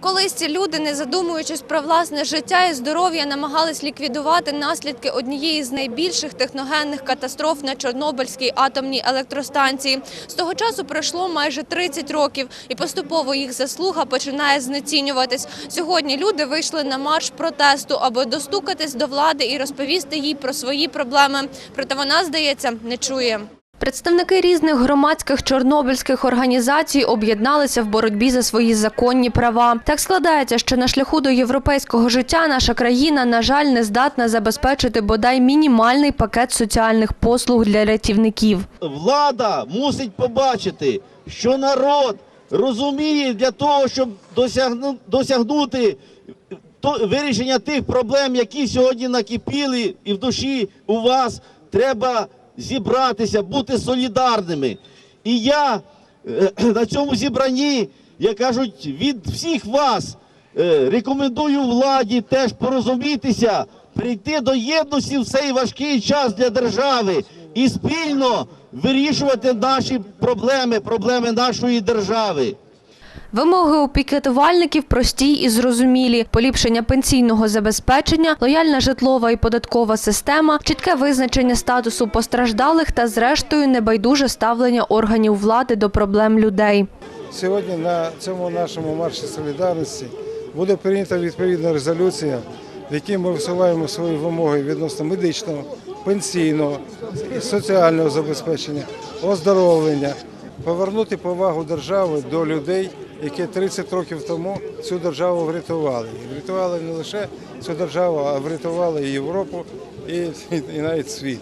Колись люди, не задумуючись про власне життя і здоров'я, намагались ліквідувати наслідки однієї з найбільших техногенних катастроф на Чорнобильській атомній електростанції. З того часу пройшло майже 30 років, і поступово їх заслуга починає знецінюватись. Сьогодні люди вийшли на марш протесту, аби достукатись до влади і розповісти їй про свої проблеми. Проте вона, здається, не чує. Представники різних громадських чорнобильських організацій об'єдналися в боротьбі за свої законні права. Так складається, що на шляху до європейського життя наша країна, на жаль, не здатна забезпечити бодай мінімальний пакет соціальних послуг для рятівників. влада мусить побачити, що народ розуміє для того, щоб досягнути вирішення тих проблем, які сьогодні накипіли і в душі у вас, треба зібратися, бути солідарними. І я е, на цьому зібранні, як кажуть, від всіх вас е, рекомендую владі теж порозумітися, прийти до єдності в цей важкий час для держави і спільно вирішувати наші проблеми, проблеми нашої держави. Вимоги у пікетувальників прості і зрозумілі: поліпшення пенсійного забезпечення, лояльна житлова і податкова система, чітке визначення статусу постраждалих та, зрештою, небайдуже ставлення органів влади до проблем людей. Сьогодні на цьому нашому марші солідарності буде прийнята відповідна резолюція, в якій ми висуваємо свої вимоги відносно медичного, пенсійного, соціального забезпечення, оздоровлення, повернути повагу держави до людей, які 30 років тому цю державу врятували. І врятували не лише цю державу, а врятували і Європу, і, і навіть світ.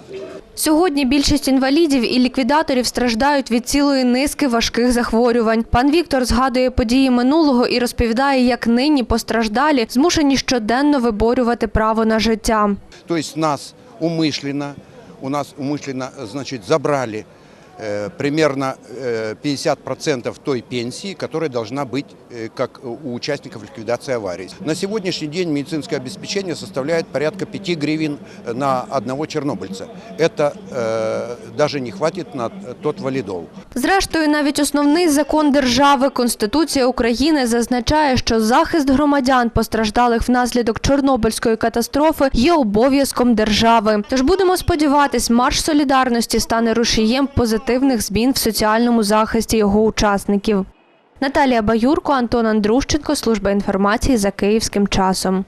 Сьогодні більшість інвалідів і ліквідаторів страждають від цілої низки важких захворювань. Пан Віктор згадує події минулого і розповідає, як нині постраждалі змушені щоденно виборювати право на життя. То есть нас умышленно, у нас умышленно, значит, забрали э, примерно э, 50% той пенсии, которая должна быть э, как у участников ликвидации аварий. На сегодняшний день медицинское обеспечение составляет порядка 5 гривен на одного чернобыльца. Это э, даже не хватит на тот валидол. Зрештою, навіть основний закон держави Конституція України зазначає, що захист громадян, постраждалих внаслідок Чорнобильської катастрофи, є обов'язком держави. Тож будемо сподіватись, марш солідарності стане рушієм позитивних змін в соціальному захисті його учасників. Наталія Баюрко, Антон Андрущенко, служба інформації за київським часом.